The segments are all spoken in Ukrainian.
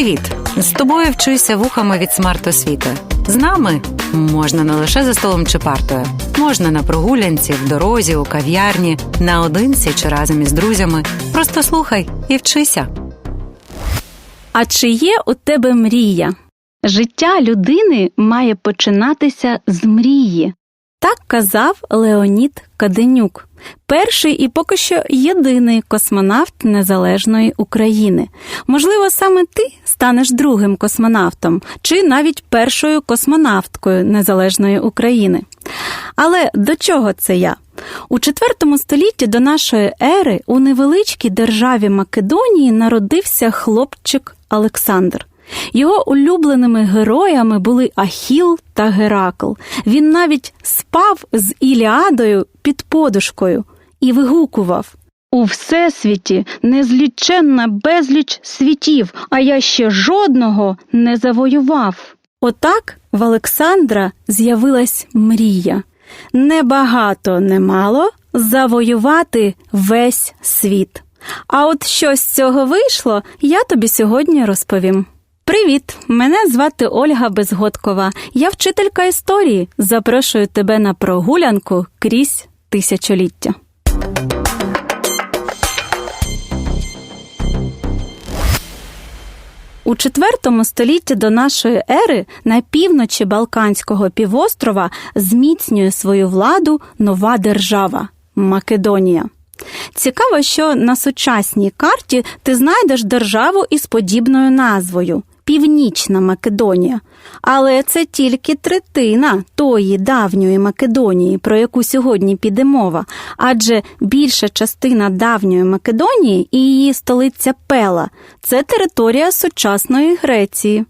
Привіт! З тобою вчуся вухами від смарт-освіти. З нами можна не лише за столом чи партою, можна на прогулянці, в дорозі, у кав'ярні, наодинці чи разом із друзями. Просто слухай і вчися. А чи є у тебе мрія? Життя людини має починатися з мрії. Так казав Леонід Каденюк, перший і поки що єдиний космонавт незалежної України. Можливо, саме ти станеш другим космонавтом чи навіть першою космонавткою незалежної України. Але до чого це я? У IV столітті до нашої ери у невеличкій державі Македонії народився хлопчик Олександр. Його улюбленими героями були Ахіл та Геракл. Він навіть спав з Іліадою під подушкою і вигукував У всесвіті незліченна безліч світів, а я ще жодного не завоював. Отак в Олександра з'явилась мрія. Небагато, немало завоювати весь світ. А от що з цього вийшло, я тобі сьогодні розповім. Привіт! Мене звати Ольга Безгодкова. Я вчителька історії. Запрошую тебе на прогулянку крізь тисячоліття. У IV столітті до нашої ери на півночі Балканського півострова зміцнює свою владу нова держава Македонія. Цікаво, що на сучасній карті ти знайдеш державу із подібною назвою Північна Македонія. Але це тільки третина тої давньої Македонії, про яку сьогодні піде мова, адже більша частина давньої Македонії і її столиця Пела це територія сучасної Греції.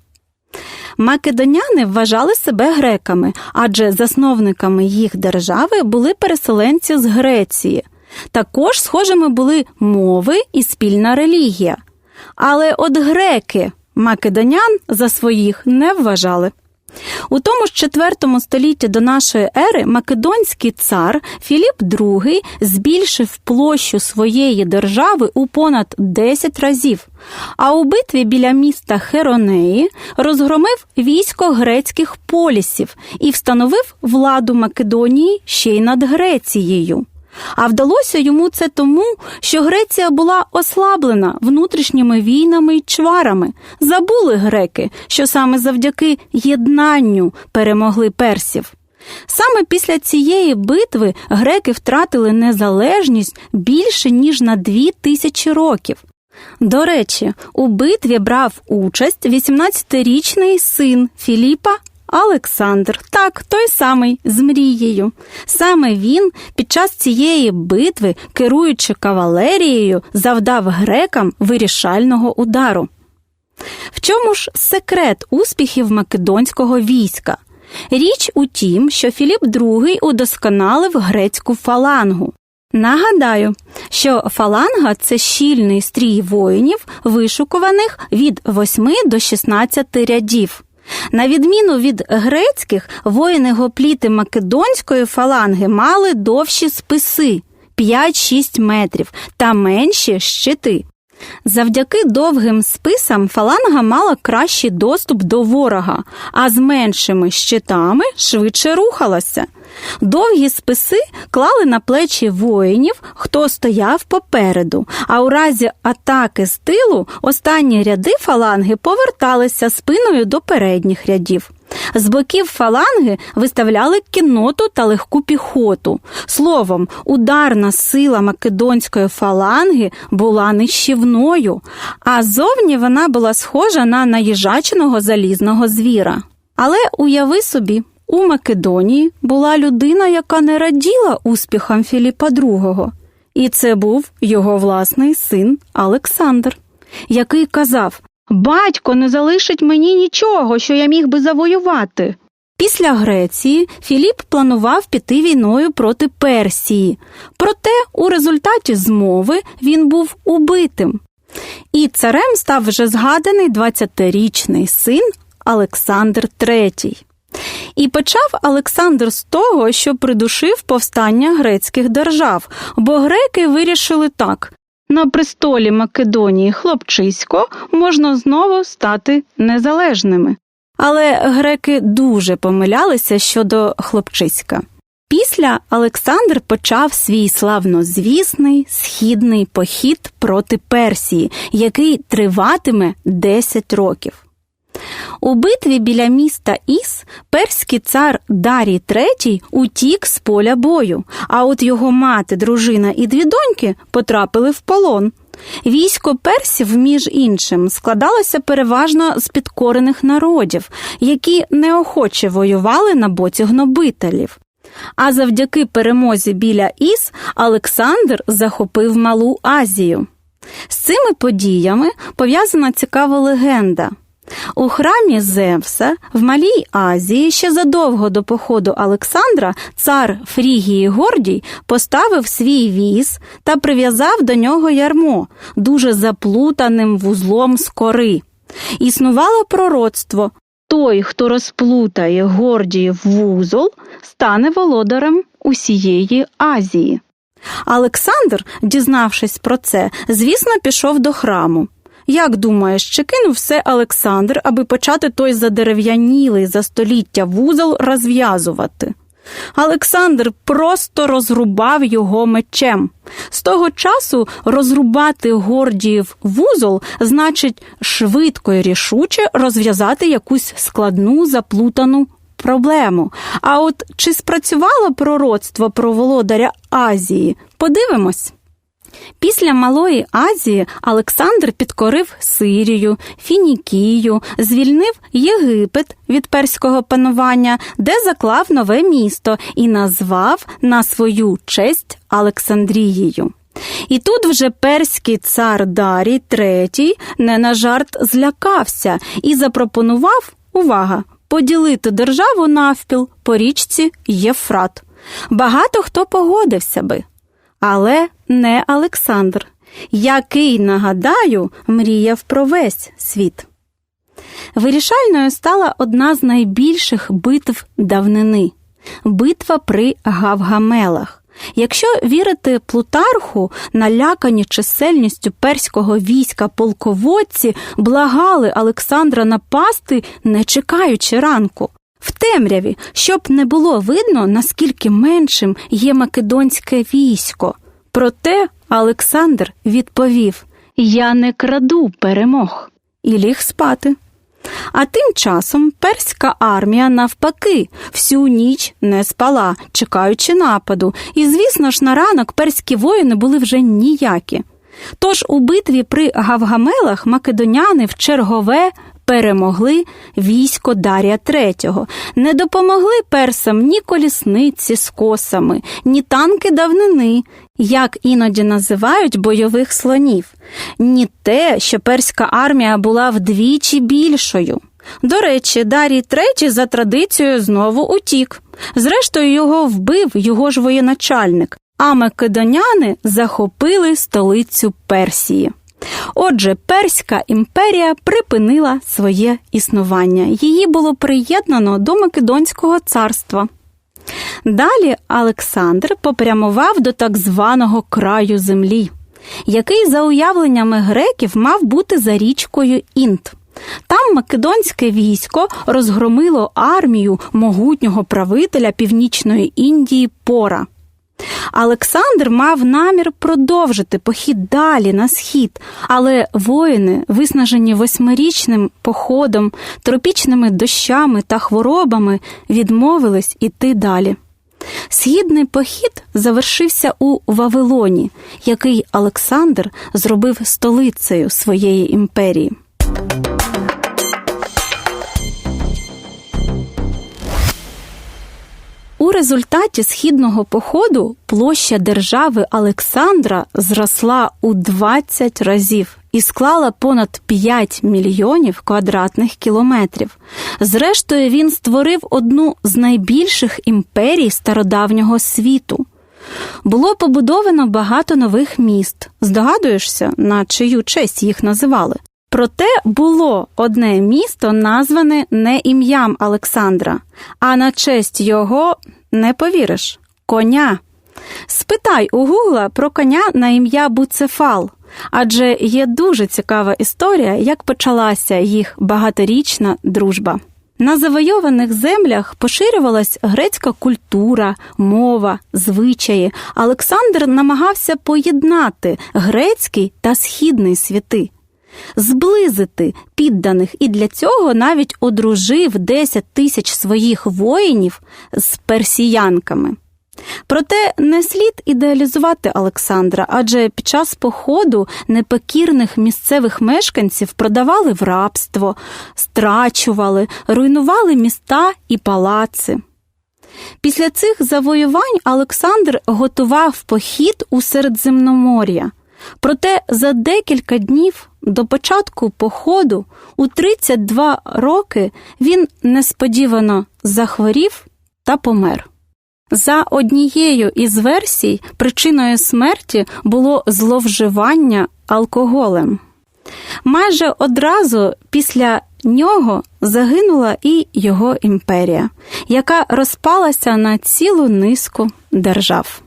Македоняни вважали себе греками, адже засновниками їх держави були переселенці з Греції. Також схожими були мови і спільна релігія. Але от греки македонян за своїх не вважали. У тому ж IV столітті до нашої ери македонський цар Філіп II збільшив площу своєї держави у понад 10 разів, а у битві біля міста Херонеї розгромив військо грецьких полісів і встановив владу Македонії ще й над Грецією. А вдалося йому це тому, що Греція була ослаблена внутрішніми війнами й чварами. Забули греки, що саме завдяки єднанню перемогли персів. Саме після цієї битви греки втратили незалежність більше ніж на дві тисячі років. До речі, у битві брав участь 18-річний син Філіпа Олександр, так, той самий з мрією. Саме він під час цієї битви, керуючи кавалерією, завдав грекам вирішального удару. В чому ж секрет успіхів македонського війська? Річ у тім, що Філіп II удосконалив грецьку фалангу. Нагадаю, що фаланга це щільний стрій воїнів, вишукуваних від 8 до 16 рядів. На відміну від грецьких, воїни гопліти македонської фаланги мали довші списи 5-6 метрів та менші щити. Завдяки довгим списам фаланга мала кращий доступ до ворога, а з меншими щитами швидше рухалася. Довгі списи клали на плечі воїнів, хто стояв попереду, а у разі атаки з тилу останні ряди фаланги поверталися спиною до передніх рядів. З боків фаланги виставляли кінноту та легку піхоту. Словом, ударна сила македонської фаланги була нищівною, а зовні вона була схожа на наїжаченого залізного звіра. Але уяви собі, у Македонії була людина, яка не раділа успіхам Філіпа II. І це був його власний син Олександр, який казав Батько не залишить мені нічого, що я міг би завоювати. Після Греції Філіп планував піти війною проти Персії, проте у результаті змови він був убитим. І царем став вже згаданий 20-річний син Олександр III. І почав Олександр з того, що придушив повстання грецьких держав, бо греки вирішили так на престолі Македонії хлопчисько можна знову стати незалежними. Але греки дуже помилялися щодо хлопчиська. Після Олександр почав свій славнозвісний східний похід проти Персії, який триватиме 10 років. У битві біля міста Іс перський цар Дарій III утік з поля бою, а от його мати, дружина і дві доньки потрапили в полон. Військо персів, між іншим, складалося переважно з підкорених народів, які неохоче воювали на боці гнобителів. А завдяки перемозі біля Іс Олександр захопив Малу Азію. З цими подіями пов'язана цікава легенда. У храмі Зевса в Малій Азії ще задовго до походу Олександра цар Фрігії Гордій поставив свій віз та прив'язав до нього ярмо, дуже заплутаним вузлом з кори. Існувало пророцтво той, хто розплутає Гордіїв вузол, стане володарем усієї Азії. Олександр, дізнавшись про це, звісно, пішов до храму. Як думаєш, чи кинув все Олександр, аби почати той задерев'янілий за століття вузол розв'язувати? Олександр просто розрубав його мечем. З того часу розрубати Гордіїв вузол значить швидко і рішуче розв'язати якусь складну заплутану проблему. А от чи спрацювало пророцтво про володаря Азії? Подивимось. Після Малої Азії Олександр підкорив Сирію, Фінікію, звільнив Єгипет від перського панування, де заклав нове місто і назвав на свою честь Олександрією. І тут вже перський цар Дарій III не на жарт злякався і запропонував увага поділити державу навпіл по річці Єфрат. Багато хто погодився би. Але не Олександр, який, нагадаю, мріяв про весь світ. Вирішальною стала одна з найбільших битв давнини битва при Гавгамелах. Якщо вірити Плутарху, налякані чисельністю перського війська полководці благали Олександра напасти, не чекаючи ранку. В темряві, щоб не було видно, наскільки меншим є македонське військо. Проте Олександр відповів: Я не краду перемог і ліг спати. А тим часом перська армія, навпаки, всю ніч не спала, чекаючи нападу, і, звісно ж, на ранок перські воїни були вже ніякі. Тож у битві при Гавгамелах македоняни в чергове перемогли військо Дарія III. Не допомогли персам ні колісниці з косами, ні танки давнини, як іноді називають бойових слонів, ні те, що перська армія була вдвічі більшою. До речі, Дарій III за традицією знову утік. Зрештою, його вбив його ж воєначальник, а македоняни захопили столицю Персії. Отже, Перська імперія припинила своє існування. Її було приєднано до Македонського царства. Далі Олександр попрямував до так званого краю землі, який, за уявленнями греків, мав бути за річкою Інт. Там македонське військо розгромило армію могутнього правителя Північної Індії Пора. Олександр мав намір продовжити похід далі на схід, але воїни, виснажені восьмирічним походом, тропічними дощами та хворобами, відмовились іти далі. Східний похід завершився у Вавилоні, який Олександр зробив столицею своєї імперії. Результаті східного походу площа держави Олександра зросла у 20 разів і склала понад 5 мільйонів квадратних кілометрів. Зрештою, він створив одну з найбільших імперій стародавнього світу. Було побудовано багато нових міст. Здогадуєшся, на чию честь їх називали. Проте було одне місто, назване не ім'ям Олександра, а на честь його не повіриш коня. Спитай у Гугла про коня на ім'я Буцефал. адже є дуже цікава історія, як почалася їх багаторічна дружба. На завойованих землях поширювалась грецька культура, мова, звичаї. Олександр намагався поєднати грецький та східний світи, зблизити підданих і для цього навіть одружив 10 тисяч своїх воїнів з персіянками. Проте не слід ідеалізувати Олександра, адже під час походу непокірних місцевих мешканців продавали в рабство, страчували, руйнували міста і палаци. Після цих завоювань Олександр готував похід у Середземномор'я. Проте за декілька днів до початку походу у 32 роки він несподівано захворів та помер. За однією із версій, причиною смерті було зловживання алкоголем. Майже одразу після нього загинула і його імперія, яка розпалася на цілу низку держав.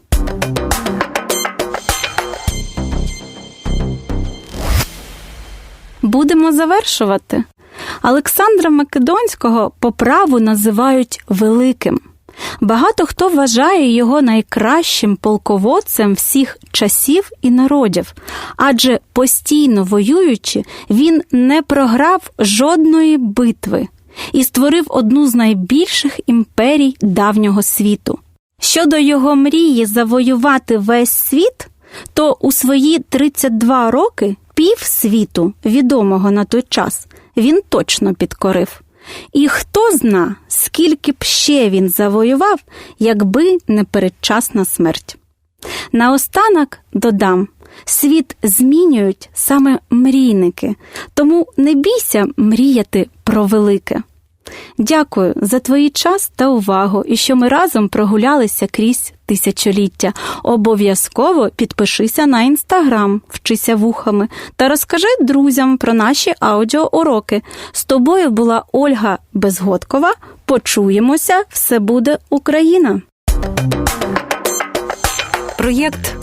Будемо завершувати. Олександра Македонського по праву називають великим. Багато хто вважає його найкращим полководцем всіх часів і народів, адже постійно воюючи, він не програв жодної битви і створив одну з найбільших імперій давнього світу. Щодо його мрії завоювати весь світ, то у свої 32 роки пів світу, відомого на той час, він точно підкорив. І хто зна, скільки б ще він завоював, якби не передчасна смерть. Наостанок додам: світ змінюють саме мрійники, тому не бійся мріяти про велике. Дякую за твій час та увагу і що ми разом прогулялися крізь тисячоліття. Обов'язково підпишися на інстаграм, вчися вухами та розкажи друзям про наші аудіоуроки. З тобою була Ольга Безгодкова. Почуємося, все буде Україна! Проєкт